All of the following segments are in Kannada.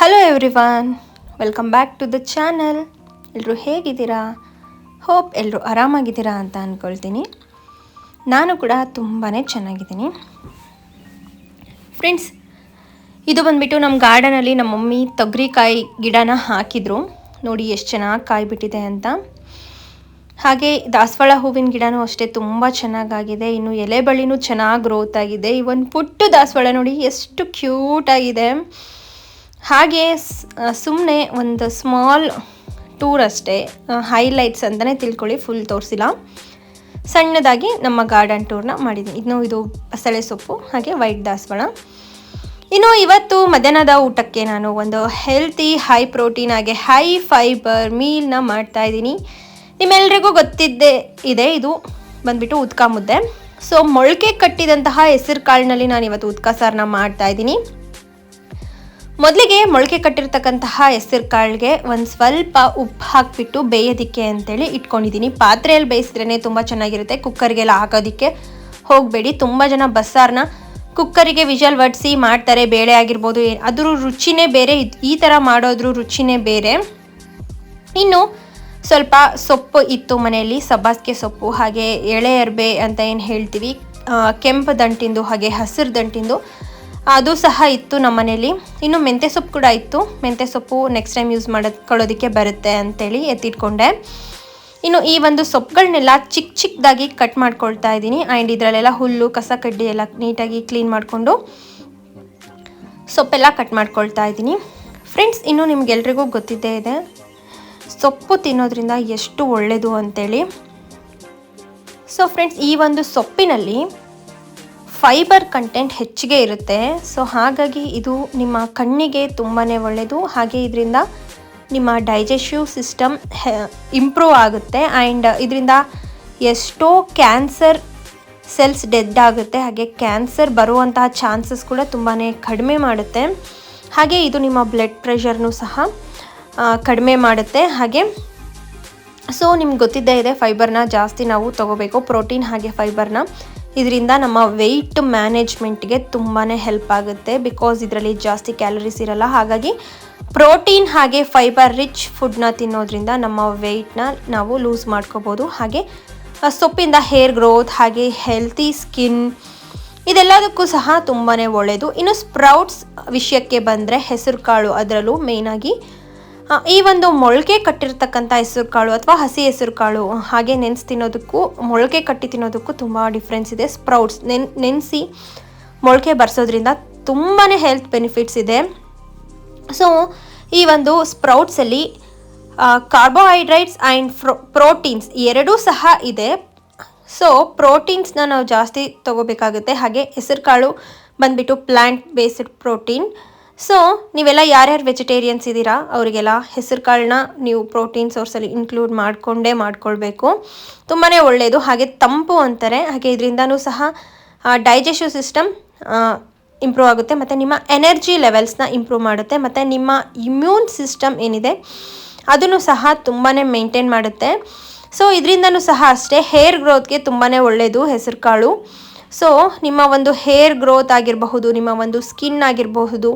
Hello everyone welcome back to the channel ಎಲ್ಲರೂ ಹೇಗಿದ್ದೀರಾ? ಹೋಪ್ ಎಲ್ಲರೂ ಆರಾಮಾಗಿದ್ದೀರಾ ಅಂತ ಅಂದ್ಕೊಳ್ತೀನಿ ನಾನು ಕೂಡ ತುಂಬಾ ಚೆನ್ನಾಗಿದ್ದೀನಿ. ಫ್ರೆಂಡ್ಸ್ ಇದು ಬಂದ್ಬಿಟ್ಟು ನಮ್ಮ ಗಾರ್ಡನಲ್ಲಿ ನಮ್ಮ ಮಮ್ಮಿ ತೊಗರಿಕಾಯಿ ಗಿಡನ ಹಾಕಿದ್ರು. ನೋಡಿ ಎಷ್ಟು ಚೆನ್ನಾಗಿ ಕಾಯಿಬಿಟ್ಟಿದೆ ಅಂತ. ಹಾಗೆ ದಾಸವಾಳ ಹೂವಿನ ಗಿಡನೂ ಅಷ್ಟೇ ತುಂಬ ಚೆನ್ನಾಗಾಗಿದೆ. ಇನ್ನು ಎಲೆ ಬಳ್ಳಿನೂ ಚೆನ್ನಾಗಿ ಗ್ರೋತ್ ಆಗಿದೆ. ಈ ಒಂದು ಪುಟ್ಟು ದಾಸವಾಳ ನೋಡಿ ಎಷ್ಟು ಕ್ಯೂಟ್ ಆಗಿದೆ. ಹಾಗೆ ಸುಮ್ಮನೆ ಒಂದು ಸ್ಮಾಲ್ ಟೂರ್ ಅಷ್ಟೇ ಹೈಲೈಟ್ಸ್ ಅಂತಲೇ ತಿಳ್ಕೊಳ್ಳಿ, ಫುಲ್ ತೋರಿಸಿಲ್ಲ. ಸಣ್ಣದಾಗಿ ನಮ್ಮ ಗಾರ್ಡನ್ ಟೂರ್ನ ಮಾಡಿದ್ದೀನಿ ಇನ್ನು ಇದು ಬಸಳೆ ಸೊಪ್ಪು, ಹಾಗೆ ವೈಟ್ ದಾಸವಾಳ. ಇನ್ನು ಇವತ್ತು ಮಧ್ಯಾಹ್ನದ ಊಟಕ್ಕೆ ನಾನು ಒಂದು ಹೆಲ್ತಿ ಹೈ ಪ್ರೋಟೀನ್ ಹಾಗೆ ಹೈ ಫೈಬರ್ ಮೀಲ್ನ ಮಾಡ್ತಾ ಇದ್ದೀನಿ. ನಿಮ್ಮೆಲ್ರಿಗೂ ಗೊತ್ತಿದ್ದೇ ಇದೆ ಇದು. ಬಂದ್ಬಿಟ್ಟು ಉದ್ಕ ಮುದ್ದೆ. ಸೊ ಮೊಳಕೆ ಕಟ್ಟಿದಂತಹ ಹೆಸರು ಕಾಳಿನಲ್ಲಿ ನಾನು ಇವತ್ತು ಉದ್ಕ ಸಾರನ್ನ ಮಾಡ್ತಾ ಇದ್ದೀನಿ. ಮೊದಲಿಗೆ ಮೊಳಕೆ ಕಟ್ಟಿರ್ತಕ್ಕಂತಹ ಹೆಸರು ಕಾಳಿಗೆ ಒಂದು ಸ್ವಲ್ಪ ಉಪ್ಪು ಹಾಕಿಬಿಟ್ಟು ಬೇಯೋದಿಕ್ಕೆ ಅಂತೇಳಿ ಇಟ್ಕೊಂಡಿದ್ದೀನಿ ಪಾತ್ರೆಯಲ್ಲಿ ಬೇಯಿಸಿದ್ರೇ ತುಂಬ ಚೆನ್ನಾಗಿರುತ್ತೆ. ಕುಕ್ಕರ್ಗೆಲ್ಲ ಹಾಕೋದಿಕ್ಕೆ ಹೋಗಬೇಡಿ. ತುಂಬ ಜನ ಬಸ್ಸಾರನ್ನ ಕುಕ್ಕರಿಗೆ ವಿಜಲ್ ವಡಿಸಿ ಮಾಡ್ತಾರೆ. ಬೇಳೆ ಆಗಿರ್ಬೋದು ಅದ್ರ ರುಚಿನೇ ಬೇರೆ. ಈ ಥರ ಮಾಡೋದ್ರ ರುಚಿನೇ ಬೇರೆ. ಇನ್ನು ಸ್ವಲ್ಪ ಸೊಪ್ಪು ಇತ್ತು ಮನೆಯಲ್ಲಿ. ಸಬ್ಬಾಸ್ಗೆ ಸೊಪ್ಪು, ಹಾಗೆ ಎಳೆ ಅರ್ಬೆ ಅಂತ ಏನು ಹೇಳ್ತೀವಿ ಕೆಂಪು ದಂಟಿಂದು, ಹಾಗೆ ಹಸಿರು ದಂಟಿಂದು. ಅದು ಸಹ ಇತ್ತು ನಮ್ಮ ಮನೇಲಿ ಇನ್ನು ಮೆಂತ್ಯ ಸೊಪ್ಪು ಕೂಡ ಇತ್ತು. ಮೆಂತ್ಯ ಸೊಪ್ಪು ನೆಕ್ಸ್ಟ್ ಟೈಮ್ ಯೂಸ್ ಮಾಡೋದಕ್ಕೆ ಬರುತ್ತೆ ಅಂತೇಳಿ ಎತ್ತಿಟ್ಕೊಂಡೆ. ಇನ್ನು ಈ ಒಂದು ಸೊಪ್ಪುಗಳನ್ನೆಲ್ಲ ಚಿಕ್ಕ ಚಿಕ್ಕದಾಗಿ ಕಟ್ ಮಾಡ್ಕೊಳ್ತಾ ಇದ್ದೀನಿ. ಆ್ಯಂಡ್ ಇದರಲ್ಲೆಲ್ಲ ಹುಲ್ಲು, ಕಸ ಕಡ್ಡಿ ಎಲ್ಲ ನೀಟಾಗಿ ಕ್ಲೀನ್ ಮಾಡಿಕೊಂಡು ಸೊಪ್ಪೆಲ್ಲ ಕಟ್ ಮಾಡ್ಕೊಳ್ತಾ ಇದ್ದೀನಿ. ಫ್ರೆಂಡ್ಸ್ ಇನ್ನು ನಿಮಗೆಲ್ರಿಗೂ ಗೊತ್ತಿದ್ದೇ ಇದೆ. ಸೊಪ್ಪು ತಿನ್ನೋದ್ರಿಂದ ಎಷ್ಟು ಒಳ್ಳೆಯದು ಅಂತೇಳಿ. ಸೊ ಫ್ರೆಂಡ್ಸ್ ಈ ಒಂದು ಸೊಪ್ಪಿನಲ್ಲಿ ಫೈಬರ್ ಕಂಟೆಂಟ್ ಹೆಚ್ಚಿಗೆ ಇರುತ್ತೆ. ಸೊ ಹಾಗಾಗಿ ಇದು ನಿಮ್ಮ ಕಣ್ಣಿಗೆ ತುಂಬಾ ಒಳ್ಳೆಯದು ಹಾಗೆ ಇದರಿಂದ ನಿಮ್ಮ ಡೈಜೆಸ್ಟಿವ್ ಸಿಸ್ಟಮ್ ಇಂಪ್ರೂವ್ ಆಗುತ್ತೆ. ಆ್ಯಂಡ್ ಇದರಿಂದ ಎಷ್ಟೋ ಕ್ಯಾನ್ಸರ್ ಸೆಲ್ಸ್ ಡೆಡ್ ಆಗುತ್ತೆ. ಹಾಗೆ ಕ್ಯಾನ್ಸರ್ ಬರುವಂತಹ ಚಾನ್ಸಸ್ ಕೂಡ ತುಂಬಾ ಕಡಿಮೆ ಮಾಡುತ್ತೆ. ಹಾಗೆ ಇದು ನಿಮ್ಮ ಬ್ಲಡ್ ಪ್ರೆಷರ್ನೂ ಸಹ ಕಡಿಮೆ ಮಾಡುತ್ತೆ. ಹಾಗೆ ಸೊ ನಿಮ್ಗೆ ಗೊತ್ತಿದ್ದೇ ಇದೆ, ಫೈಬರ್ನ ಜಾಸ್ತಿ ನಾವು ತಗೋಬೇಕು. ಪ್ರೋಟೀನ್ ಹಾಗೆ ಫೈಬರ್ನ. ಇದರಿಂದ ನಮ್ಮ ವೆಯ್ಟ್ ಮ್ಯಾನೇಜ್ಮೆಂಟ್ಗೆ ತುಂಬಾ ಹೆಲ್ಪ್ ಆಗುತ್ತೆ. ಬಿಕಾಸ್ ಇದರಲ್ಲಿ ಜಾಸ್ತಿ ಕ್ಯಾಲರೀಸ್ ಇರಲ್ಲ. ಹಾಗಾಗಿ ಪ್ರೋಟೀನ್ ಹಾಗೆ ಫೈಬರ್ ರಿಚ್ ಫುಡ್ನ ತಿನ್ನೋದ್ರಿಂದ ನಮ್ಮ ವೆಯ್ಟ್ನ ನಾವು ಲೂಸ್ ಮಾಡ್ಕೋಬೋದು. ಹಾಗೆ ಸೊಪ್ಪಿಂದ ಹೇರ್ ಗ್ರೋತ್ ಹಾಗೆ ಹೆಲ್ತಿ ಸ್ಕಿನ್ ಇದೆಲ್ಲದಕ್ಕೂ ಸಹ ತುಂಬಾ ಒಳ್ಳೆಯದು ಇನ್ನು ಸ್ಪ್ರೌಟ್ಸ್ ವಿಷಯಕ್ಕೆ ಬಂದರೆ ಹೆಸರು ಕಾಳು ಅದರಲ್ಲೂ ಮೇಯ್ನಾಗಿ ಈ ಒಂದು ಮೊಳಕೆ ಕಟ್ಟಿರ್ತಕ್ಕಂಥ ಹೆಸರು ಕಾಳು ಅಥವಾ ಹಸಿ ಹೆಸರು ಕಾಳು ಹಾಗೆ ನೆನೆಸಿ ತಿನ್ನೋದಕ್ಕೂ, ಮೊಳಕೆ ಕಟ್ಟಿ ತಿನ್ನೋದಕ್ಕೂ ತುಂಬ ಡಿಫ್ರೆನ್ಸ್ ಇದೆ. ಸ್ಪ್ರೌಟ್ಸ್ ನೆನ್, ನೆನೆಸಿ ಮೊಳಕೆ ಬರ್ಸೋದ್ರಿಂದ ತುಂಬಾ ಹೆಲ್ತ್ ಬೆನಿಫಿಟ್ಸ್ ಇದೆ. ಸೊ ಈ ಒಂದು ಸ್ಪ್ರೌಟ್ಸಲ್ಲಿ ಕಾರ್ಬೋಹೈಡ್ರೇಟ್ಸ್ ಆ್ಯಂಡ್ ಫ್ರೋ ಪ್ರೋಟೀನ್ಸ್ ಎರಡೂ ಸಹ ಇದೆ. ಸೊ ಪ್ರೋಟೀನ್ಸ್ನ ನಾವು ಜಾಸ್ತಿ ತಗೋಬೇಕಾಗುತ್ತೆ. ಹಾಗೆ ಹೆಸರು ಕಾಳು ಬಂದ್ಬಿಟ್ಟು ಪ್ಲ್ಯಾಂಟ್ ಬೇಸ್ಡ್ ಪ್ರೋಟೀನ್ ಸೊ ನೀವೆಲ್ಲ ಯಾರ್ಯಾರು ವೆಜಿಟೇರಿಯನ್ಸ್ ಇದ್ದೀರಾ ಅವರಿಗೆಲ್ಲ ಹೆಸರು ಕಾಳನ್ನ ನೀವು ಪ್ರೋಟೀನ್ ಸೋರ್ಸಲ್ಲಿ ಇನ್ಕ್ಲೂಡ್ ಮಾಡಿಕೊಂಡೇ ಮಾಡ್ಕೊಳ್ಬೇಕು. ತುಂಬಾ ಒಳ್ಳೆಯದು ಹಾಗೆ ತಂಪು ಅಂತಾರೆ. ಹಾಗೆ ಇದರಿಂದನೂ ಸಹ ಡೈಜೆಸ್ಟಿವ್ ಸಿಸ್ಟಮ್ ಇಂಪ್ರೂವ್ ಆಗುತ್ತೆ. ಮತ್ತು ನಿಮ್ಮ ಎನರ್ಜಿ ಲೆವೆಲ್ಸ್ನ ಇಂಪ್ರೂವ್ ಮಾಡುತ್ತೆ. ಮತ್ತು ನಿಮ್ಮ ಇಮ್ಯೂನ್ ಸಿಸ್ಟಮ್ ಏನಿದೆ, ಅದನ್ನು ಸಹ ತುಂಬಾ ಮೇಂಟೈನ್ ಮಾಡುತ್ತೆ. ಸೊ ಇದರಿಂದನೂ ಸಹ ಅಷ್ಟೇ ಹೇರ್ ಗ್ರೋತ್ಗೆ ತುಂಬಾ ಒಳ್ಳೆಯದು ಹೆಸರು ಕಾಳು ಸೊ ನಿಮ್ಮ ಒಂದು ಹೇರ್ ಗ್ರೋತ್ ಆಗಿರಬಹುದು, ನಿಮ್ಮ ಒಂದು ಸ್ಕಿನ್ ಆಗಿರಬಹುದು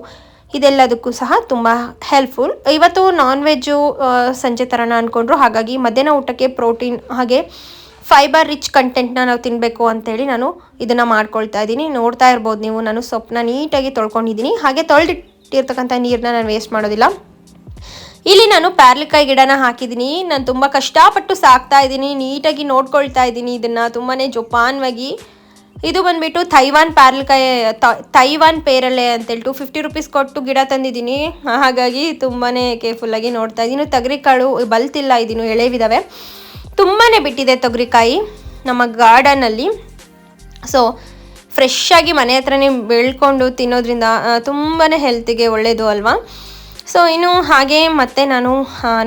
ಇದೆಲ್ಲದಕ್ಕೂ ಸಹ ತುಂಬ ಹೆಲ್ಪ್ಫುಲ್ ಇವತ್ತು ನಾನ್ ವೆಜ್ಜು ಸಂಜೆ ಥರನ ಅಂದ್ಕೊಂಡ್ರು ಹಾಗಾಗಿ ಮಧ್ಯಾಹ್ನ ಊಟಕ್ಕೆ ಪ್ರೋಟೀನ್ ಹಾಗೆ ಫೈಬರ್ ರಿಚ್ ಕಂಟೆಂಟ್ನ ನಾವು ತಿನ್ನಬೇಕು ಅಂತೇಳಿ ನಾನು ಇದನ್ನು ಮಾಡ್ಕೊಳ್ತಾ ಇದ್ದೀನಿ. ನೋಡ್ತಾ ಇರ್ಬೋದು ನೀವು. ನಾನು ಸೊಪ್ಪನ್ನ ನೀಟಾಗಿ ತೊಳ್ಕೊಂಡಿದ್ದೀನಿ. ಹಾಗೆ ತೊಳೆದಿಟ್ಟಿರ್ತಕ್ಕಂಥ ನೀರನ್ನ ನಾನು ವೇಸ್ಟ್ ಮಾಡೋದಿಲ್ಲ. ಇಲ್ಲಿ ನಾನು ಪ್ಯಾರ್ಲಿಕಾಯಿ ಗಿಡನ ಹಾಕಿದ್ದೀನಿ. ನಾನು ತುಂಬ ಕಷ್ಟಪಟ್ಟು ಸಾಕ್ತಾ ಇದ್ದೀನಿ. ನೀಟಾಗಿ ನೋಡ್ಕೊಳ್ತಾ ಇದ್ದೀನಿ. ಇದನ್ನು ತುಂಬಾ ಜೋಪಾನವಾಗಿ ಇದು ಬಂದ್ಬಿಟ್ಟು ಥೈವಾನ್ ಪ್ಯಾರ್ಲಿಕಾಯಿ ತೈವಾನ್ ಪೇರಲೆ ಅಂತೇಳಿ ಟು ಫಿಫ್ಟಿ ರುಪೀಸ್ ಕೊಟ್ಟು ಗಿಡ ತಂದಿದ್ದೀನಿ. ಹಾಗಾಗಿ ತುಂಬಾ ಕೇರ್ಫುಲ್ಲಾಗಿ ನೋಡ್ತಾ ಇದ್ದೀನಿ. ತೊಗರಿಕಾಳು ಬಲ್ತಿಲ್ಲ ಇದೀನು ಎಳೆವಿದಾವೆ. ತುಂಬಾ ಬಿಟ್ಟಿದೆ ತೊಗರಿಕಾಯಿ ನಮ್ಮ ಗಾರ್ಡನಲ್ಲಿ. ಸೊ ಫ್ರೆಶ್ ಆಗಿ ಮನೆ ಹತ್ರನೇ ಬೆಳ್ಕೊಂಡು ತಿನ್ನೋದ್ರಿಂದ ತುಂಬಾ ಹೆಲ್ತಿಗೆ ಒಳ್ಳೆಯದು ಅಲ್ವಾ? ಸೊ, ಇನ್ನು ಹಾಗೆ ಮತ್ತೆ ನಾನು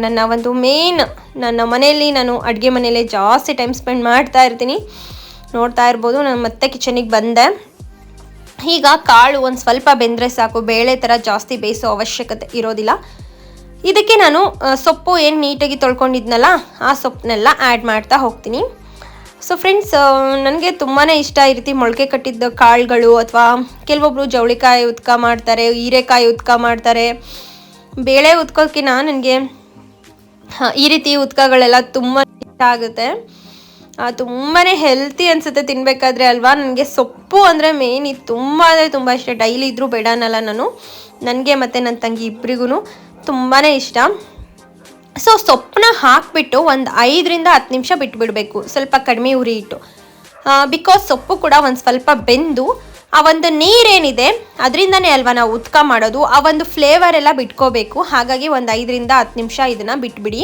ನನ್ನ ಒಂದು ಮೇನ್ ನನ್ನ ಮನೆಯಲ್ಲಿ ನಾನು ಅಡುಗೆ ಮನೆಯಲ್ಲೇ ಜಾಸ್ತಿ ಟೈಮ್ ಸ್ಪೆಂಡ್ ಮಾಡ್ತಾ ಇರ್ತೀನಿ. ನೋಡ್ತಾ ಇರ್ಬೋದು. ನಾನು ಮತ್ತೆ ಕಿಚನಿಗೆ ಬಂದೆ. ಈಗ ಕಾಳು ಒಂದು ಸ್ವಲ್ಪ ಬೆಂದರೆ ಸಾಕು. ಬೇಳೆ ಥರ ಜಾಸ್ತಿ ಬೇಯಿಸೋ ಅವಶ್ಯಕತೆ ಇರೋದಿಲ್ಲ. ಇದಕ್ಕೆ ನಾನು ಸೊಪ್ಪು ಏನು ನೀಟಾಗಿ ತೊಳ್ಕೊಂಡಿದ್ನಲ್ಲ, ಆ ಸೊಪ್ಪನ್ನೆಲ್ಲ ಆ್ಯಡ್ ಮಾಡ್ತಾ ಹೋಗ್ತೀನಿ. ಸೊ ಫ್ರೆಂಡ್ಸ್ ನನಗೆ ತುಂಬಾ ಇಷ್ಟ ಈ ರೀತಿ ಮೊಳಕೆ ಕಟ್ಟಿದ್ದ ಕಾಳುಗಳು ಅಥವಾ ಕೆಲವೊಬ್ರು ಜವಳಿಕಾಯಿ ಉದ್ಕ ಮಾಡ್ತಾರೆ, ಹೀರೆಕಾಯಿ ಉದ್ಕ ಮಾಡ್ತಾರೆ. ಬೇಳೆ ಉತ್ಕೋಕಿನ ನನಗೆ ಈ ರೀತಿ ಉತ್ಕಗಳೆಲ್ಲ ತುಂಬ ಇಷ್ಟ ಆಗುತ್ತೆ. ತುಂಬಾ ಹೆಲ್ತಿ ಅನಿಸುತ್ತೆ ತಿನ್ನಬೇಕಾದ್ರೆ ಅಲ್ವಾ? ನನಗೆ ಸೊಪ್ಪು ಅಂದರೆ ಮೇನ್ ಇದು ತುಂಬ ಅಂದರೆ ತುಂಬ ಇಷ್ಟ. ಡೈಲಿ ಇದ್ದರೂ ಬೇಡನಲ್ಲ ನಾನು. ನನಗೆ ಮತ್ತು ನನ್ನ ತಂಗಿ ಇಬ್ಬರಿಗೂ ತುಂಬಾ ಇಷ್ಟ. ಸೊ ಸೊಪ್ಪನ್ನ ಹಾಕಿಬಿಟ್ಟು ಒಂದು ಐದರಿಂದ ಹತ್ತು ನಿಮಿಷ ಬಿಟ್ಬಿಡಬೇಕು. ಸ್ವಲ್ಪ ಕಡಿಮೆ ಉರಿ ಇಟ್ಟು ಬಿಕಾಸ್ ಸೊಪ್ಪು ಕೂಡ ಒಂದು ಸ್ವಲ್ಪ ಬೆಂದು ಆ ಒಂದು ನೀರೇನಿದೆ ಅದರಿಂದನೇ ಅಲ್ವಾ ನಾವು ಉತ್ಕ ಮಾಡೋದು? ಆ ಒಂದು ಫ್ಲೇವರ್ ಎಲ್ಲ ಬಿಟ್ಕೋಬೇಕು. ಹಾಗಾಗಿ ಒಂದು ಐದರಿಂದ ಹತ್ತು ನಿಮಿಷ ಇದನ್ನು ಬಿಟ್ಬಿಡಿ.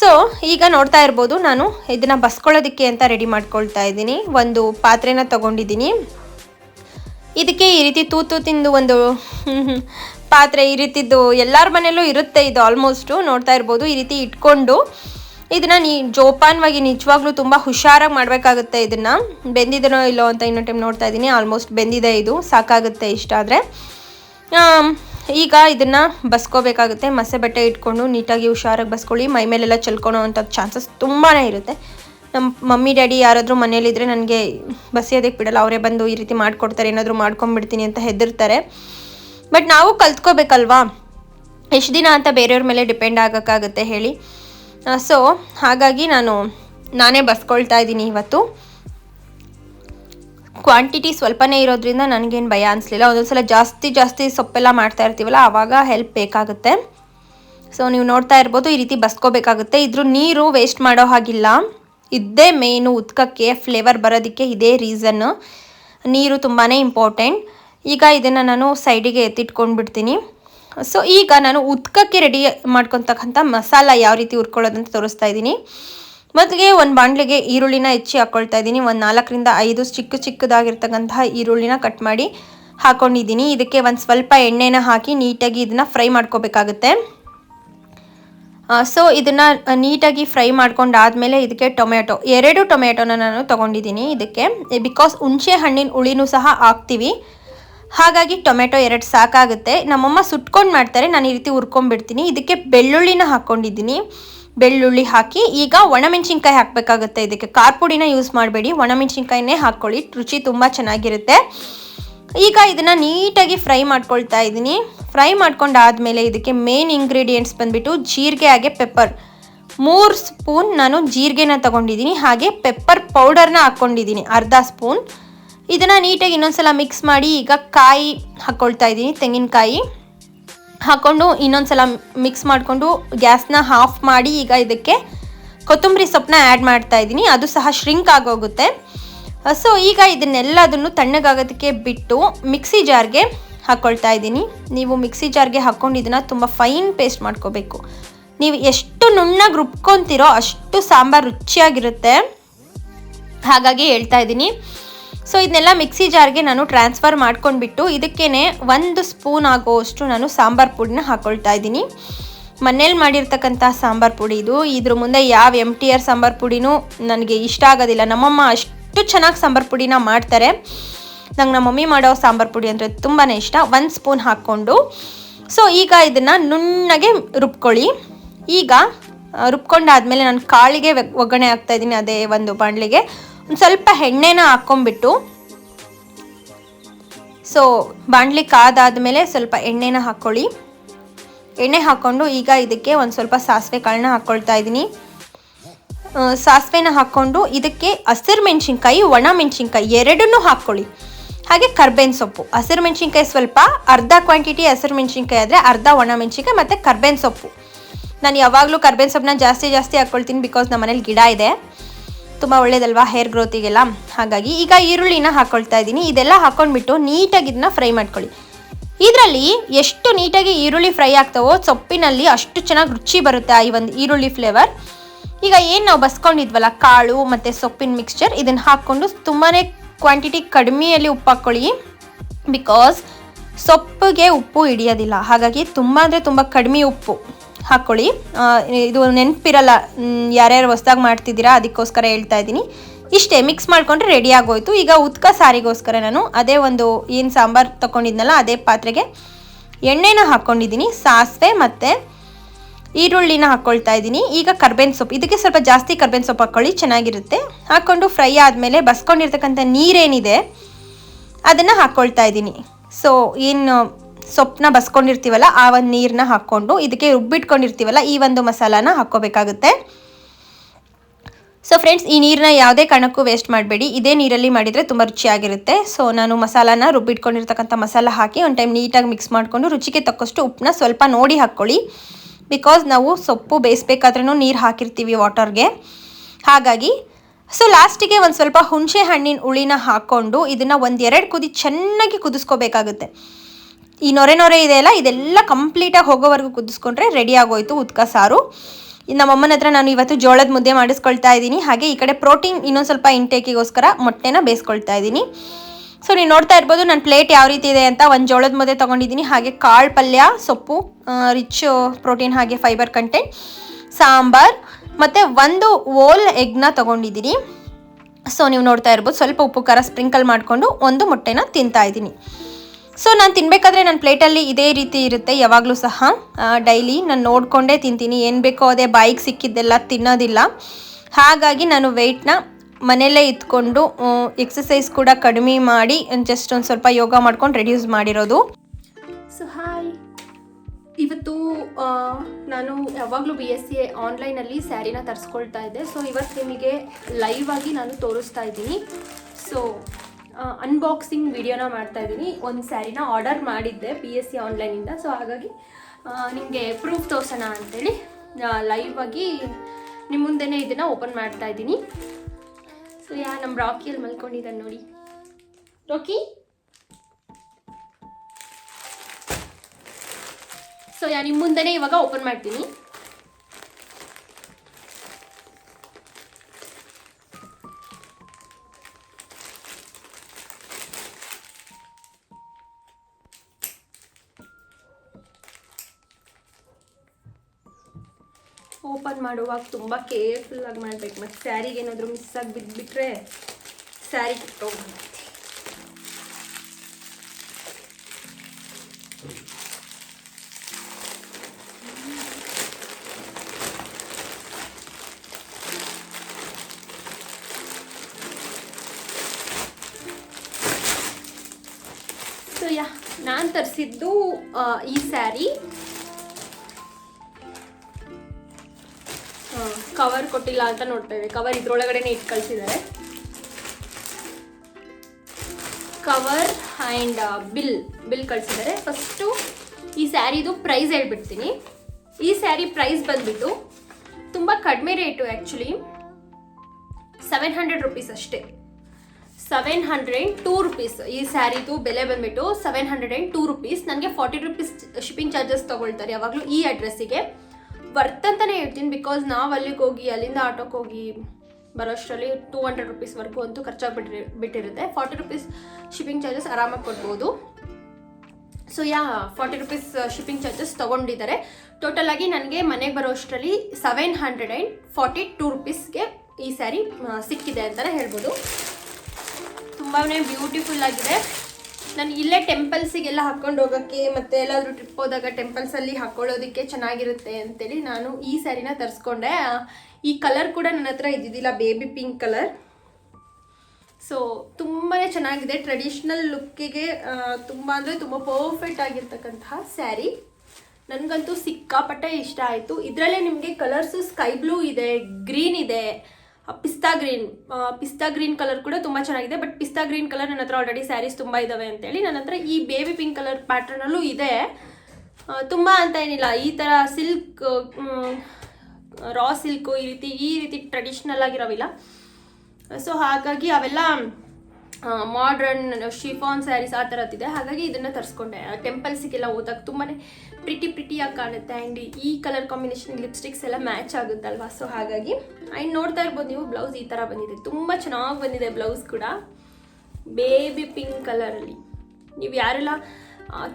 ಸೊ ಈಗ ನೋಡ್ತಾ ಇರ್ಬೋದು ನಾನು ಇದನ್ನು ಬಸ್ಕೊಳ್ಳೋದಕ್ಕೆ ಅಂತ ರೆಡಿ ಮಾಡ್ಕೊಳ್ತಾ ಇದ್ದೀನಿ. ಒಂದು ಪಾತ್ರೆನ ತಗೊಂಡಿದ್ದೀನಿ. ಇದಕ್ಕೆ ಈ ರೀತಿ ತೂತು ತಿಂದು ಒಂದು ಪಾತ್ರೆ ಈ ರೀತಿದ್ದು ಎಲ್ಲರ ಮನೆಯಲ್ಲೂ ಇರುತ್ತೆ ಇದು ಆಲ್ಮೋಸ್ಟು ನೋಡ್ತಾ ಇರ್ಬೋದು ಈ ರೀತಿ ಇಟ್ಕೊಂಡು ಇದನ್ನು ನೀ ಜೋಪಾನವಾಗಿ ನಿಜವಾಗ್ಲೂ ತುಂಬ ಹುಷಾರಾಗಿ ಮಾಡಬೇಕಾಗುತ್ತೆ ಇದನ್ನು. ಬೆಂದಿದನೋ ಇಲ್ಲೋ ಅಂತ ಇನ್ನೊಂದು ಟೈಮ್ ನೋಡ್ತಾ ಇದ್ದೀನಿ. ಆಲ್ಮೋಸ್ಟ್ ಬೆಂದಿದೆ ಇದು. ಸಾಕಾಗುತ್ತೆ ಇಷ್ಟ ಆದರೆ. ಈಗ ಇದನ್ನು ಬಸ್ಕೋಬೇಕಾಗುತ್ತೆ. ಮಸೆ ಬಟ್ಟೆ ಇಟ್ಕೊಂಡು ನೀಟಾಗಿ ಹುಷಾರಾಗಿ ಬಸ್ಕೊಳ್ಳಿ. ಮೈ ಮೇಲೆಲ್ಲ ಚಲ್ಕೊಳೋ ಅಂತ ಚಾನ್ಸಸ್ ತುಂಬಾ ಇರುತ್ತೆ. ನಮ್ಮ ಮಮ್ಮಿ, ಡ್ಯಾಡಿ ಯಾರಾದರೂ ಮನೇಲಿದ್ದರೆ ನನಗೆ ಬಸಿಯೋದಕ್ಕೆ ಬಿಡಲ್ಲ. ಅವರೇ ಬಂದು ಈ ರೀತಿ ಮಾಡಿಕೊಡ್ತಾರೆ. ಏನಾದರೂ ಮಾಡ್ಕೊಂಬಿಡ್ತೀನಿ ಅಂತ ಹೆದರ್ತಾರೆ. ಬಟ್ ನಾವು ಕಲ್ತ್ಕೋಬೇಕಲ್ವಾ? ಎಷ್ಟು ದಿನ ಅಂತ ಬೇರೆಯವ್ರ ಮೇಲೆ ಡಿಪೆಂಡ್ ಆಗೋಕ್ಕಾಗುತ್ತೆ ಹೇಳಿ. ಸೊ, ಹಾಗಾಗಿ ನಾನು ನಾನೇ ಬಸ್ಕೊಳ್ತಾ ಇದ್ದೀನಿ ಇವತ್ತು. ಕ್ವಾಂಟಿಟಿ ಸ್ವಲ್ಪನೇ ಇರೋದ್ರಿಂದ ನನಗೇನು ಭಯ ಅನಿಸ್ಲಿಲ್ಲ. ಒಂದೊಂದ್ಸಲ ಜಾಸ್ತಿ ಜಾಸ್ತಿ ಸೊಪ್ಪೆಲ್ಲ ಮಾಡ್ತಾ ಇರ್ತೀವಲ್ಲ ಆವಾಗ ಹೆಲ್ಪ್ ಬೇಕಾಗುತ್ತೆ. ಸೊ ನೀವು ನೋಡ್ತಾ ಇರ್ಬೋದು, ಈ ರೀತಿ ಬಸ್ಕೋಬೇಕಾಗುತ್ತೆ. ಇದ್ರ ನೀರು ವೇಸ್ಟ್ ಮಾಡೋ ಹಾಗಿಲ್ಲ. ಇದ್ದೇ ಮೇನು ಉತ್ಕಕ್ಕೆ ಫ್ಲೇವರ್ ಬರೋದಕ್ಕೆ ಇದೇ ರೀಸನ್ನು ನೀರು ತುಂಬಾ ಇಂಪಾರ್ಟೆಂಟ್ ಈಗ ಇದನ್ನು ನಾನು ಸೈಡಿಗೆ ಎತ್ತಿಟ್ಕೊಂಡು ಬಿಡ್ತೀನಿ ಸೊ ಈಗ ನಾನು ಉತ್ಕಕ್ಕೆ ರೆಡಿ ಮಾಡ್ಕೊತಕ್ಕಂಥ ಮಸಾಲ ಯಾವ ರೀತಿ ಹುರ್ಕೊಳ್ಳೋದಂತ ತೋರಿಸ್ತಾ ಇದ್ದೀನಿ. ಮೊದಲಿಗೆ ಒಂದು ಬಾಣಲೆಗೆ ಈರುಳ್ಳಿನ ಹೆಚ್ಚಿ ಹಾಕ್ಕೊಳ್ತಾ ಇದ್ದೀನಿ. ಒಂದು ನಾಲ್ಕರಿಂದ ಐದು ಚಿಕ್ಕ ಚಿಕ್ಕದಾಗಿರ್ತಕ್ಕಂತಹ ಈರುಳ್ಳಿನ ಕಟ್ ಮಾಡಿ ಹಾಕ್ಕೊಂಡಿದ್ದೀನಿ ಇದಕ್ಕೆ ಒಂದು ಸ್ವಲ್ಪ ಎಣ್ಣೆನ ಹಾಕಿ ನೀಟಾಗಿ ಇದನ್ನು ಫ್ರೈ ಮಾಡ್ಕೋಬೇಕಾಗುತ್ತೆ. ಸೊ ಇದನ್ನು ನೀಟಾಗಿ ಫ್ರೈ ಮಾಡ್ಕೊಂಡಾದಮೇಲೆ ಇದಕ್ಕೆ ಟೊಮೆಟೊ ಎರಡು ಟೊಮೆಟೊನ ನಾನು ತೊಗೊಂಡಿದ್ದೀನಿ ಇದಕ್ಕೆ. ಬಿಕಾಸ್ ಹುಣಸೆ ಹಣ್ಣಿನ ಹುಳಿನೂ ಸಹ ಹಾಕ್ತೀವಿ. ಹಾಗಾಗಿ ಟೊಮೆಟೊ ಎರಡು ಸಾಕಾಗುತ್ತೆ. ನಮ್ಮಮ್ಮ ಸುಟ್ಕೊಂಡು ಮಾಡ್ತಾರೆ. ನಾನು ಈ ರೀತಿ ಹುರ್ಕೊಂಡ್ಬಿಡ್ತೀನಿ. ಇದಕ್ಕೆ ಬೆಳ್ಳುಳ್ಳಿನ ಹಾಕ್ಕೊಂಡಿದ್ದೀನಿ ಬೆಳ್ಳುಳ್ಳಿ ಹಾಕಿ, ಈಗ ಒಣಮೆಣಸಿನ್ಕಾಯಿ ಹಾಕಬೇಕಾಗುತ್ತೆ. ಇದಕ್ಕೆ ಖಾರ ಪುಡಿನ ಯೂಸ್ ಮಾಡಬೇಡಿ. ಒಣಮೆಣಸಿನ್ಕಾಯಿನೇ ಹಾಕ್ಕೊಳ್ಳಿ ರುಚಿ ತುಂಬ ಚೆನ್ನಾಗಿರುತ್ತೆ. ಈಗ ಇದನ್ನು ನೀಟಾಗಿ ಫ್ರೈ ಮಾಡ್ಕೊಳ್ತಾ ಇದ್ದೀನಿ. ಫ್ರೈ ಮಾಡ್ಕೊಂಡಾದಮೇಲೆ ಇದಕ್ಕೆ ಮೇನ್ ಇಂಗ್ರೀಡಿಯೆಂಟ್ಸ್ ಬಂದುಬಿಟ್ಟು ಜೀರಿಗೆ ಹಾಗೆ ಪೆಪ್ಪರ್ ಮೂರು ಸ್ಪೂನ್ ನಾನು ಜೀರಿಗೆನ ತಗೊಂಡಿದ್ದೀನಿ. ಹಾಗೆ ಪೆಪ್ಪರ್ ಪೌಡರ್ನ ಹಾಕ್ಕೊಂಡಿದ್ದೀನಿ. ಅರ್ಧ ಸ್ಪೂನ್. ಇದನ್ನು ನೀಟಾಗಿ ಇನ್ನೊಂದ್ಸಲ ಮಿಕ್ಸ್ ಮಾಡಿ ಈಗ ಕಾಯಿ ಹಾಕ್ಕೊಳ್ತಾ ಇದ್ದೀನಿ. ತೆಂಗಿನಕಾಯಿ. ಹಾಕ್ಕೊಂಡು ಇನ್ನೊಂದ್ಸಲ ಮಿಕ್ಸ್ ಮಾಡಿಕೊಂಡು ಗ್ಯಾಸ್ನ ಹಾಫ್ ಮಾಡಿ ಈಗ ಇದಕ್ಕೆ ಕೊತ್ತಂಬರಿ ಸೊಪ್ಪನ್ನ ಆ್ಯಡ್ ಮಾಡ್ತಾ ಇದ್ದೀನಿ. ಅದು ಸಹ ಶ್ರಿಂಕ್ ಆಗೋಗುತ್ತೆ. ಸೊ ಈಗ ಇದನ್ನೆಲ್ಲದನ್ನು ತಣ್ಣಗಾಗೋದಕ್ಕೆ ಬಿಟ್ಟು ಮಿಕ್ಸಿ ಜಾರ್ಗೆ ಹಾಕ್ಕೊಳ್ತಾ ಇದ್ದೀನಿ. ನೀವು ಮಿಕ್ಸಿ ಜಾರ್ಗೆ ಹಾಕ್ಕೊಂಡು ಇದನ್ನು ತುಂಬ ಫೈನ್ ಪೇಸ್ಟ್ ಮಾಡ್ಕೋಬೇಕು. ನೀವು ಎಷ್ಟು ನುಣ್ಣಾಗಿ ರುಬ್ಕೊತೀರೋ ಅಷ್ಟು ಸಾಂಬಾರು ರುಚಿಯಾಗಿರುತ್ತೆ. ಹಾಗಾಗಿ ಹೇಳ್ತಾ ಇದ್ದೀನಿ. ಸೊ ಇದನ್ನೆಲ್ಲ ಮಿಕ್ಸಿ ಜಾರ್ಗೆ ನಾನು ಟ್ರಾನ್ಸ್ಫರ್ ಮಾಡ್ಕೊಂಡ್ಬಿಟ್ಟು ಇದಕ್ಕೇ ಒಂದು ಸ್ಪೂನ್ ಆಗೋವಷ್ಟು ನಾನು ಸಾಂಬಾರು ಪುಡಿನ ಹಾಕೊಳ್ತಾ ಇದ್ದೀನಿ. ಮನೇಲಿ ಮಾಡಿರ್ತಕ್ಕಂಥ ಸಾಂಬಾರು ಪುಡಿ ಇದು. ಇದ್ರ ಮುಂದೆ ಯಾವ ಎಂ ಟಿ ಆರ್ ಸಾಂಬಾರು ಪುಡಿನೂ ನನಗೆ ಇಷ್ಟ ಆಗೋದಿಲ್ಲ. ನಮ್ಮಮ್ಮ ಅಷ್ಟು ಚೆನ್ನಾಗಿ ಸಾಂಬಾರು ಪುಡಿನ ಮಾಡ್ತಾರೆ. ನಂಗೆ ನಮ್ಮ ಮಮ್ಮಿ ಮಾಡೋ ಸಾಂಬಾರು ಪುಡಿ ಅಂದರೆ ತುಂಬಾ ಇಷ್ಟ. ಒಂದು ಸ್ಪೂನ್ ಹಾಕ್ಕೊಂಡು. ಸೊ ಈಗ ಇದನ್ನು ನುಣ್ಣಗೆ ರುಬ್ಕೊಳ್ಳಿ. ಈಗ, ರುಬ್ಕೊಂಡಾದ್ಮೇಲೆ ನಾನು ಕಾಳಿಗೆ ಒಗ್ಗರಣೆ ಹಾಕ್ತಾಯಿದ್ದೀನಿ ಅದೇ ಒಂದು ಬಾಣಲಿಗೆ. ಒಂದು ಸ್ವಲ್ಪ ಎಣ್ಣೆನ ಹಾಕ್ಕೊಂಬಿಟ್ಟು ಸೊ ಬಾಣಲಿ ಕಾದಾದಮೇಲೆ ಸ್ವಲ್ಪ ಎಣ್ಣೆನ ಹಾಕ್ಕೊಳ್ಳಿ. ಎಣ್ಣೆ ಹಾಕ್ಕೊಂಡು ಈಗ ಇದಕ್ಕೆ ಒಂದು ಸ್ವಲ್ಪ ಸಾಸಿವೆ ಕಾಳನ್ನ ಹಾಕ್ಕೊಳ್ತಾ ಇದ್ದೀನಿ. ಸಾಸಿವೆನ ಹಾಕ್ಕೊಂಡು ಇದಕ್ಕೆ ಹಸಿರು ಮೆಣಸಿನ್ಕಾಯಿ, ಒಣ ಮೆಣಸಿನ್ಕಾಯಿ ಎರಡನ್ನೂ ಹಾಕ್ಕೊಳ್ಳಿ. ಹಾಗೆ ಕರ್ಬೇನ್ ಸೊಪ್ಪು. ಹಸಿರು ಮೆಣಸಿನ್ಕಾಯಿ ಸ್ವಲ್ಪ, ಅರ್ಧ ಕ್ವಾಂಟಿಟಿ ಹಸಿರು ಮೆಣಸಿನ್ಕಾಯಿ ಆದರೆ ಅರ್ಧ ಒಣ ಮೆಣಸಿನ್ಕಾಯಿ ಮತ್ತು ಕರ್ಬೇನ್ ಸೊಪ್ಪು. ನಾನು ಯಾವಾಗಲೂ ಕರ್ಬೇನ್ ಸೊಪ್ಪನ್ನ ಜಾಸ್ತಿ ಜಾಸ್ತಿ ಹಾಕ್ಕೊಳ್ತೀನಿ ಬಿಕಾಸ್ ನಮ್ಮ ಮನೇಲಿ ಗಿಡ ಇದೆ. ತುಂಬ ಒಳ್ಳೇದಲ್ವಾ ಹೇರ್ ಗ್ರೋತಿಗೆಲ್ಲ ಹಾಗಾಗಿ ಈಗ ಈರುಳ್ಳಿನ ಹಾಕ್ಕೊಳ್ತಾ ಇದ್ದೀನಿ. ಇದೆಲ್ಲ ಹಾಕ್ಕೊಂಡ್ಬಿಟ್ಟು ನೀಟಾಗಿ ಇದನ್ನ ಫ್ರೈ ಮಾಡ್ಕೊಳ್ಳಿ. ಇದರಲ್ಲಿ ಎಷ್ಟು ನೀಟಾಗಿ ಈರುಳ್ಳಿ ಫ್ರೈ ಆಗ್ತಾವೋ ಸೊಪ್ಪಿನಲ್ಲಿ ಅಷ್ಟು ಚೆನ್ನಾಗಿ ರುಚಿ ಬರುತ್ತೆ ಆ ಈ ಒಂದು ಈರುಳ್ಳಿ ಫ್ಲೇವರ್ ಈಗ ಏನು ನಾವು ಬಸ್ಕೊಂಡಿದ್ವಲ್ಲ, ಕಾಳು ಮತ್ತು ಸೊಪ್ಪಿನ ಮಿಕ್ಸ್ಚರ್ ಇದನ್ನು ಹಾಕ್ಕೊಂಡು ತುಂಬಾ ಕ್ವಾಂಟಿಟಿ ಕಡಿಮೆಯಲ್ಲಿ ಉಪ್ಪು ಹಾಕ್ಕೊಳ್ಳಿ. ಬಿಕಾಸ್ ಸೊಪ್ಪಿಗೆ ಉಪ್ಪು ಹಿಡಿಯೋದಿಲ್ಲ. ಹಾಗಾಗಿ ತುಂಬ ಅಂದರೆ ತುಂಬ ಕಡಿಮೆ ಉಪ್ಪು. ಹಾಕ್ಕೊಳ್ಳಿ ಇದು ನೆನಪಿರಲ್ಲ ಯಾರ್ಯಾರು ಹೊಸ್ದಾಗಿ ಮಾಡ್ತಿದ್ದೀರಾ ಅದಕ್ಕೋಸ್ಕರ ಹೇಳ್ತಾ ಇದ್ದೀನಿ. ಇಷ್ಟೇ ಮಿಕ್ಸ್ ಮಾಡಿಕೊಂಡ್ರೆ ರೆಡಿ ಆಗೋಯ್ತು. ಈಗ ಉತ್ಕ ಸಾರಿಗೋಸ್ಕರ ನಾನು ಅದೇ ಒಂದು ಏನು ಸಾಂಬಾರು ತೊಗೊಂಡಿದ್ನಲ್ಲ ಅದೇ ಪಾತ್ರೆಗೆ ಎಣ್ಣೆನ ಹಾಕ್ಕೊಂಡಿದ್ದೀನಿ, ಸಾಸಿವೆ ಮತ್ತು ಈರುಳ್ಳಿನ ಹಾಕ್ಕೊಳ್ತಾ ಇದ್ದೀನಿ. ಈಗ ಕರ್ಬೇನ್ ಸೊಪ್ಪು, ಇದಕ್ಕೆ ಸ್ವಲ್ಪ ಜಾಸ್ತಿ ಕರ್ಬೇನ್ ಸೊಪ್ಪು ಹಾಕ್ಕೊಳ್ಳಿ ಚೆನ್ನಾಗಿರುತ್ತೆ. ಹಾಕ್ಕೊಂಡು ಫ್ರೈ ಆದಮೇಲೆ ಬಸ್ಕೊಂಡಿರ್ತಕ್ಕಂಥ ನೀರೇನಿದೆ, ಅದನ್ನು ಹಾಕ್ಕೊಳ್ತಾ ಇದ್ದೀನಿ. ಸೊ ಏನು ಸೊಪ್ಪನ್ನ ಬಸ್ಕೊಂಡಿರ್ತೀವಲ್ಲ, ಆ ಒಂದು ನೀರನ್ನ ಹಾಕ್ಕೊಂಡು ಇದಕ್ಕೆ ರುಬ್ಬಿಟ್ಕೊಂಡಿರ್ತೀವಲ್ಲ, ಈ ಒಂದು ಮಸಾಲಾನ ಹಾಕ್ಕೋಬೇಕಾಗುತ್ತೆ. ಸೊ ಫ್ರೆಂಡ್ಸ್ ಈ ನೀರನ್ನ ಯಾವುದೇ ಕಾರಣಕ್ಕೂ ವೇಸ್ಟ್ ಮಾಡಬೇಡಿ. ಇದೇ ನೀರಲ್ಲಿ ಮಾಡಿದರೆ ತುಂಬ ರುಚಿಯಾಗಿರುತ್ತೆ. ಸೊ ನಾನು ಮಸಾಲಾನ ರುಬ್ಬಿಟ್ಕೊಂಡಿರ್ತಕ್ಕಂಥ ಮಸಾಲ ಹಾಕಿ ಒಂದು ಟೈಮ್ ನೀಟಾಗಿ ಮಿಕ್ಸ್ ಮಾಡಿಕೊಂಡು ರುಚಿಗೆ ತಕ್ಕಷ್ಟು ಉಪ್ಪನ್ನ ಸ್ವಲ್ಪ ನೋಡಿ ಹಾಕ್ಕೊಳ್ಳಿ. ಬಿಕಾಸ್ ನಾವು ಸೊಪ್ಪು ಬೇಯಿಸ್ಬೇಕಾದ್ರೂ ನೀರು ಹಾಕಿರ್ತೀವಿ ವಾಟರ್ಗೆ. ಹಾಗಾಗಿ ಸೊ ಲಾಸ್ಟಿಗೆ ಒಂದು ಸ್ವಲ್ಪ ಹುಣಸೆ ಹಣ್ಣಿನ ಹುಳಿನ ಹಾಕ್ಕೊಂಡು ಇದನ್ನು ಒಂದೆರಡು ಕುದಿ ಚೆನ್ನಾಗಿ ಕುದಿಸ್ಕೋಬೇಕಾಗುತ್ತೆ. ಈ ನೊರೆ ನೊರೆ ಇದೆಯಲ್ಲ ಇದೆಲ್ಲ ಕಂಪ್ಲೀಟಾಗಿ ಹೋಗೋವರೆಗೂ ಕುದಿಸ್ಕೊಂಡ್ರೆ ರೆಡಿ ಆಗೋಯ್ತು ಉದ್ಕ ಸಾರು. ಇನ್ನು ನಮ್ಮ ಅಮ್ಮನ ಹತ್ರ ನಾನು ಇವತ್ತು ಜೋಳದ ಮುದ್ದೆ ಮಾಡಿಸ್ಕೊಳ್ತಾ ಇದ್ದೀನಿ. ಹಾಗೆ ಈ ಕಡೆ ಪ್ರೋಟೀನ್ ಇನ್ನೊಂದು ಸ್ವಲ್ಪ ಇಂಟೇಕಿಗೋಸ್ಕರ ಮೊಟ್ಟೆನ ಬೇಯಿಸ್ಕೊಳ್ತಾ ಇದ್ದೀನಿ. ಸೊ ನೀವು ನೋಡ್ತಾ ಇರ್ಬೋದು ನನ್ನ ಪ್ಲೇಟ್ ಯಾವ ರೀತಿ ಇದೆ ಅಂತ. ಒಂದು ಜೋಳದ ಮುದ್ದೆ ತೊಗೊಂಡಿದ್ದೀನಿ. ಹಾಗೆ ಕಾಳು ಪಲ್ಯ, ಸೊಪ್ಪು ರಿಚ್ ಪ್ರೋಟೀನ್ ಹಾಗೆ ಫೈಬರ್ ಕಂಟೆಂಟ್ ಸಾಂಬಾರ್, ಮತ್ತು ಒಂದು ಓಲ್ ಎಗ್ನ ತೊಗೊಂಡಿದ್ದೀನಿ. ಸೊ ನೀವು ನೋಡ್ತಾ ಇರ್ಬೋದು ಸ್ವಲ್ಪ ಉಪ್ಪು ಖಾರ ಸ್ಪ್ರಿಂಕಲ್ ಮಾಡಿಕೊಂಡು ಒಂದು ಮೊಟ್ಟೆನ ತಿಂತಾ ಇದ್ದೀನಿ. ಸೊ ನಾನು ತಿನ್ನಬೇಕಾದ್ರೆ ನನ್ನ ಪ್ಲೇಟಲ್ಲಿ ಇದೇ ರೀತಿ ಇರುತ್ತೆ, ಯಾವಾಗಲೂ ಸಹ. ಡೈಲಿ ನಾನು ನೋಡಿಕೊಂಡೇ ತಿಂತೀನಿ, ಏನು ಬೇಕೋ ಅದೇ ಬಾಯಿಗೆ ಸಿಕ್ಕಿದ್ದೆಲ್ಲ ತಿನ್ನೋದಿಲ್ಲ. ಹಾಗಾಗಿ ನಾನು ವೆಯ್ಟ್ನ ಮನೆಯಲ್ಲೇ ಇದ್ಕೊಂಡು ಎಕ್ಸಸೈಸ್ ಕೂಡ ಕಡಿಮೆ ಮಾಡಿ ಜಸ್ಟ್ ಒಂದು ಸ್ವಲ್ಪ ಯೋಗ ಮಾಡ್ಕೊಂಡು ರೆಡ್ಯೂಸ್ ಮಾಡಿರೋದು. ಸೊ ಹಾಯ್ ಇವತ್ತು ನಾನು ಯಾವಾಗಲೂ ಬಿ ಎಸ್ ಸಿ ಆನ್ಲೈನಲ್ಲಿ ಸ್ಯಾರಿನ ತರಿಸ್ಕೊಳ್ತಾ ಇದ್ದೆ. ಸೊ ಇವತ್ತು ನಿಮಗೆ ಲೈವ್ ಆಗಿ ನಾನು ತೋರಿಸ್ತಾ ಇದ್ದೀನಿ. ಸೊ ಅನ್ಬಾಕ್ಸಿಂಗ್ ವಿಡಿಯೋನ ಮಾಡ್ತಾ ಇದ್ದೀನಿ ಒಂದು ಸ್ಯಾರಿನ ಆರ್ಡರ್ ಮಾಡಿದ್ದೆ ಪಿ ಎಸ್ ಸಿ ಆನ್ಲೈನಿಂದ ಸೊ ಹಾಗಾಗಿ ನಿಮಗೆ ಪ್ರೂಫ್ ತೋರ್ಸೋಣ ಅಂಥೇಳಿ ಲೈವ್ ಆಗಿ ನಿಮ್ಮ ಮುಂದೆನೇ ಇದನ್ನು ಓಪನ್ ಮಾಡ್ತಾ ಇದ್ದೀನಿ ಸೊ ಯಾ ನಮ್ಮ ರಾಕಿಯಲ್ಲಿ ಮಲ್ಕೊಂಡಿದ್ದಾನೆ ನೋಡಿ. ರಾಕಿ ಸೊ ಯಾ ನಿಮ್ಮ ಮುಂದೆನೇ ಇವಾಗ ಓಪನ್ ಮಾಡ್ತೀನಿ. ಮಾಡುವಾಗ ತುಂಬ ಕೇರ್ಫುಲ್ ಆಗಿ ಮಾಡ್ಬೇಕು. ಮತ್ತು ಸ್ಯಾರಿಗೆ ಏನಾದರೂ ಮಿಸ್ ಆಗಿ ಬಿದ್ದುಬಿಟ್ರೆ ಸ್ಯಾರಿ ಕಿತ್ತೋಗ್ಬಿಡುತ್ತೆ ಸೊ ಯಾ ನಾನು ತರಿಸಿದ್ದು ಈ ಸ್ಯಾರಿ ಕವರ್ ಕೊಟ್ಟಿಲ್ಲ ಅಂತ ನೋಡ್ತಾ ಇದ್ದೆ ಕವರ್ ಇದ್ರೊಳಗಡೆನೆ ಇಟ್ಟು ಕಳಿಸಿದ್ದಾರೆ. ಕವರ್ ಆ್ಯಂಡ್ ಬಿಲ್ ಬಿಲ್ ಕಳಿಸಿದ್ದಾರೆ. ಫಸ್ಟು ಈ ಸ್ಯಾರಿದು ಪ್ರೈಸ್ ಹೇಳ್ಬಿಡ್ತೀನಿ. ಈ ಸ್ಯಾರಿ ಪ್ರೈಸ್ ಬಂದ್ಬಿಟ್ಟು ತುಂಬ ಕಡಿಮೆ rate actually seven hundred rupees ಅಷ್ಟೇ. ಸೆವೆನ್ ಹಂಡ್ರೆಡ್ ಟೂ ರುಪೀಸ್ ಈ ಸ್ಯಾರಿದು ಬೆಲೆ ಬಂದ್ಬಿಟ್ಟು seven hundred and two rupees ನನಗೆ ಫಾರ್ಟಿ ರುಪೀಸ್ ಶಿಪ್ಪಿಂಗ್ ಚಾರ್ಜಸ್ ತೊಗೊಳ್ತಾರೆ ಯಾವಾಗಲೂ ಈ ಅಡ್ರೆಸ್ಸಿಗೆ ವರ್ತ್ ಅಂತಲೇ ಹೇಳ್ತೀನಿ ಬಿಕಾಸ್ ನಾವು ಅಲ್ಲಿಗೆ ಹೋಗಿ, ಅಲ್ಲಿಂದ ಆಟೋಕ್ಕೆ ಹೋಗಿ ಬರೋಷ್ಟರಲ್ಲಿ ಟೂ ಹಂಡ್ರೆಡ್ ರುಪೀಸ್ವರೆಗೂ ಅಂತೂ ಖರ್ಚಾಗ್ಬಿಟ್ಟಿರಿ ಬಿಟ್ಟಿರುತ್ತೆ. ಫಾರ್ಟಿ ರುಪೀಸ್ ಶಿಪ್ಪಿಂಗ್ ಚಾರ್ಜಸ್ ಆರಾಮಾಗಿ ಕೊಡ್ಬೋದು. So ya forty rupees shipping charges ತೊಗೊಂಡಿದ್ದಾರೆ total ಆಗಿ ನನಗೆ ಮನೆಗೆ ಬರೋಷ್ಟರಲ್ಲಿ seven hundred and forty two ರುಪೀಸ್ಗೆ ಈ ಸ್ಯಾರಿ ಸಿಕ್ಕಿದೆ ಅಂತಲೇ ಹೇಳ್ಬೋದು. ತುಂಬಾ ಬ್ಯೂಟಿಫುಲ್ ಆಗಿದೆ. ನಾನು ಇಲ್ಲೇ ಟೆಂಪಲ್ಸಿಗೆಲ್ಲ ಹಾಕೊಂಡು ಹೋಗೋಕ್ಕೆ ಮತ್ತೆ ಎಲ್ಲಾದರೂ ಟ್ರಿಪ್ ಹೋದಾಗ ಟೆಂಪಲ್ಸಲ್ಲಿ ಹಾಕ್ಕೊಳ್ಳೋದಕ್ಕೆ ಚೆನ್ನಾಗಿರುತ್ತೆ ಅಂತೇಳಿ ನಾನು ಈ ಸ್ಯಾರಿನ ತರಿಸ್ಕೊಂಡೆ. ಈ ಕಲರ್ ಕೂಡ ನನ್ನ ಹತ್ರ ಇದ್ದಿದ್ದಿಲ್ಲ ಬೇಬಿ ಪಿಂಕ್ ಕಲರ್ ಸೊ ತುಂಬಾ ಚೆನ್ನಾಗಿದೆ. ಟ್ರೆಡಿಷ್ನಲ್ ಲುಕ್ಕಿಗೆ ತುಂಬ ಅಂದರೆ ತುಂಬ ಪರ್ಫೆಕ್ಟ್ ಆಗಿರ್ತಕ್ಕಂತಹ ಸ್ಯಾರಿ. ನನಗಂತೂ ಸಿಕ್ಕಾಪಟ್ಟೆ ಇಷ್ಟ ಆಯಿತು. ಇದರಲ್ಲೇ ನಿಮಗೆ ಕಲರ್ಸು ಸ್ಕೈ ಬ್ಲೂ ಇದೆ ಗ್ರೀನ್ ಇದೆ. Pista green pista green colour ಕೂಡ ತುಂಬ ಚೆನ್ನಾಗಿದೆ, ಬಟ್ ಪಿಸ್ತಾ ಗ್ರೀನ್ ಕಲರ್ ನನ್ನ ಹತ್ರ ಆಲ್ರೆಡಿ ಸ್ಯಾರೀಸ್ ತುಂಬ ಇದ್ದಾವೆ ಅಂತೇಳಿ ನನ್ನ ಹತ್ರ ಈ ಬೇಬಿ ಪಿಂಕ್ ಕಲರ್ ಪ್ಯಾಟ್ರನಲ್ಲೂ ಇದೆ. ತುಂಬ ಅಂತ ಏನಿಲ್ಲ, ಈ ಥರ ಸಿಲ್ಕ್ ರಾ ಸಿಲ್ಕು ಈ ರೀತಿ ಈ ರೀತಿ ಟ್ರೆಡಿಷ್ನಲ್ ಆಗಿರೋವಿಲ್ಲ ಸೊ ಹಾಗಾಗಿ ಅವೆಲ್ಲ ಮಾಡ್ರನ್ ಶಿಫಾನ್ ಸ್ಯಾರೀಸ್ ಆ ಥರದ್ದಿದೆ ಹಾಗಾಗಿ ಇದನ್ನು ತರಿಸ್ಕೊಂಡೆ. ಟೆಂಪಲ್ಸಿಗೆಲ್ಲ ಓದಕ್ಕೆ ತುಂಬಾ ಪ್ರಿಟಿ ಪ್ರಿಟಿಯಾಗಿ ಕಾಣುತ್ತೆ. ಆ್ಯಂಡ್ ಈ ಕಲರ್ ಕಾಂಬಿನೇಷನ್ ಲಿಪ್ಸ್ಟಿಕ್ಸ್ ಎಲ್ಲ ಮ್ಯಾಚ್ ಆಗುತ್ತಲ್ವಾ? ಸೊ ಹಾಗಾಗಿ ಆ್ಯಂಡ್ ನೋಡ್ತಾ ಇರ್ಬೋದು ನೀವು ಬ್ಲೌಸ್ ಈ ಥರ ಬಂದಿದೆ. ತುಂಬ ಚೆನ್ನಾಗಿ ಬಂದಿದೆ ಬ್ಲೌಸ್ ಕೂಡ. ಬೇಬಿ ಪಿಂಕ್ ಕಲರಲ್ಲಿ ನೀವು ಯಾರೆಲ್ಲ